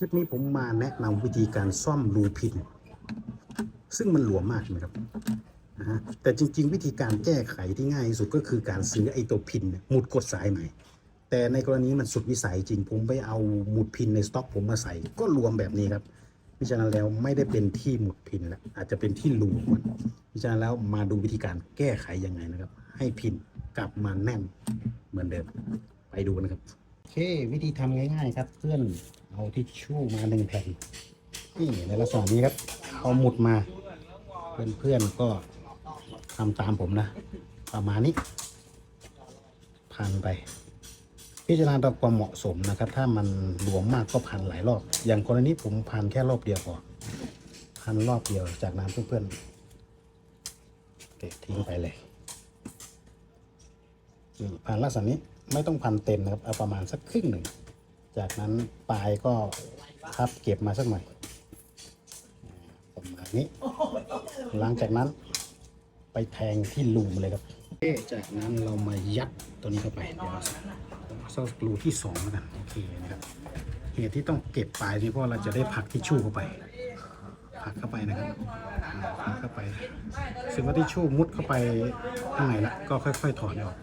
ลิปนี้ผมมาแนะนำวิธีการซ่อมรูพิน ซึ่งมันหลวมมากนะครับนะแต่จริง ๆ วิธีการแก้ไขที่ง่ายที่สุดก็คือการซื้อไอ้ตัวพินหมุดกดสายใหม่ แต่ในกรณีมันสุดวิสัยจริง ผมไปเอาหมุดพินในสต็อกผมมาใส่ก็รวมแบบนี้ครับพิจารณาแล้วไม่ได้เป็นที่หมุดพินแล้วอาจจะเป็นที่รูมันพิจารณาแล้วมาดูวิธีการแก้ไขยังไงนะครับ ให้พินกลับมาแน่นเหมือนเดิมไปดูกันะครับ เค วิธีทำง่ายๆครับ เพื่อนเอาทิชชู่มาหนึ่งแผ่นนี่ในลักษณะนี้ครับ เอาหมุดมา เพื่อนๆก็ทำตามผมนะ ประมาณนี้พันไป พิจารณาตามความเหมาะสมนะครับ ถ้ามันหลวมมากก็พันหลายรอบ อย่างกรณีผมพันแค่รอบเดียวพอพันรอบเดียวจากนั้นเพื่อนๆเตะทิ้งไปเลย พันลักษณะนี้ไม่ต้องพันเต็มนะครับเอาประมาณสักครึ่งหนึ่ง จากนั้นปลายก็พับเก็บมาสักหน่อยประมาณนี้ หลังจากนั้นไปแทงที่รูมเลยครับจากนั้นเรามายัดตัวนี้เข้าไปเดี๋ยวเราเข้ารูที่สองแล้วกันโอเคนะครับเหตุที่ต้องเก็บปลายนี่เพราะเราจะได้ผักทิชชู่เข้าไปผักเข้าไปนะครับผักเข้าไปซึ่งว่าทิชชู่มุดเข้าไปข้างในละก็ค่อย ๆ ถอนออก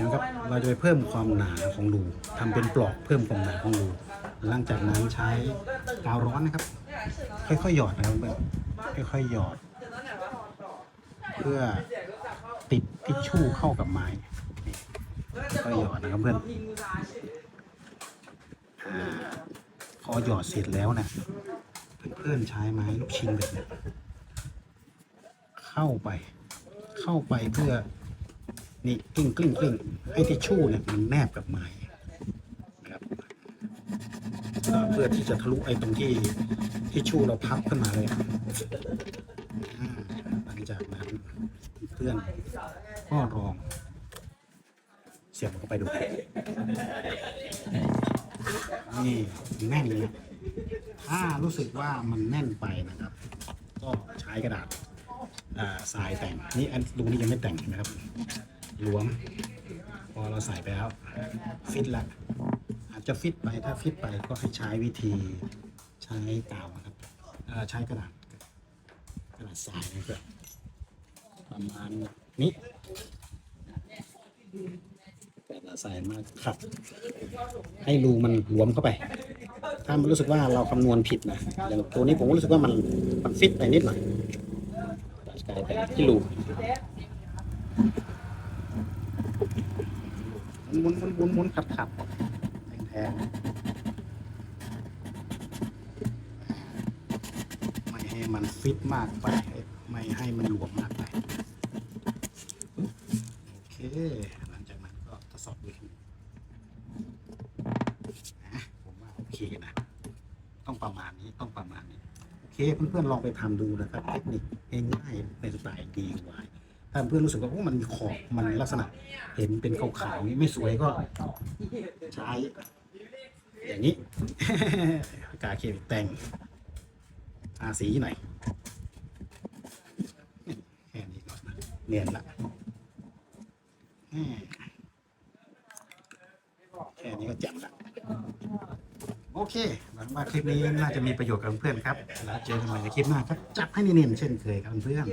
นะครับ เราจะไปเพิ่มความหนาของรูทำเป็นปลอกเพิ่มความหนาของรูหลังจากนั้นใช้กาวร้อนนะครับ ค่อยๆหยอดนะครับเพื่อนค่อยๆหยอด เพื่อติดทิชชู่เข้ากับไม้นี่ก็หยอดนะครับเพื่อนพอหยอดเสร็จแล้วนะเพื่อนๆใช้ไม้ลูกชิ้นแบบนี้เข้าไป เข้าไปเพื่อ นี่กลิ้งกลิ้งกลิ้งให้ทิชชู่เนี่ยมันแนบกับไม้นะครับเพื่อที่จะทะลุไอ้ตรงที่ทิชชู่เราพับขึ้นมาเลยหลังจากนั้นเพื่อนก็ลอง เสียบเข้าไปดู นี่แน่นเลยถ้ารู้สึกว่ามันแน่นไปนะครับ ก็ใช้กระดาษอ่าทรายแต่งนี่อันตรงนี้ยังไม่แต่งนะครับ หลวม พอเราใส่ไปแล้วฟิตละอาจจะฟิตไปถ้าฟิตไปก็ให้ใช้วิธีใช้กาวครับใช้กระดาษกระดาษทรายนะครับประมาณนี้กระดาษทรายมากครับ ให้รูมันหลวมเข้าไป ถ้ามันรู้สึกว่าเราคำนวณผิดนะอย่างตัวนี้ผมรู้สึกว่ามันมันฟิตไปนิดหน่อยกลายเป็นที่รู หมุนหมุนหมุนหมุนขัดขัดแทงๆไม่ให้มันฟิตมากไป ไม่ให้มันหลวมมากไป โอเค หลังจากนั้นก็ทดสอบดูนะผมว่าโอเคนะ ต้องประมาณนี้ ต้องประมาณนี้ โอเค เพื่อนๆลองไปทำดูนะครับ เทคนิคง่ายๆในสไตล์ DIY ถ้าเพื่อนรู้สึกว่าโอ้มันมีขอบมันลักษณะ เห็นเป็นขาวๆนี้ไม่สวยก็ใช้อย่างนี้ กาเคมีแต่งทาสีหน่อยแค่นี้ก่อนเนียนละแค่นี้ก็แจ่มละโอเคหวังว่าคลิปนี้น่าจะมีประโยชน์กับเพื่อนครับ แล้วเจอกันใหม่ในคลิปหน้าครับ จับให้เนียนๆเช่นเคยครับเพื่อน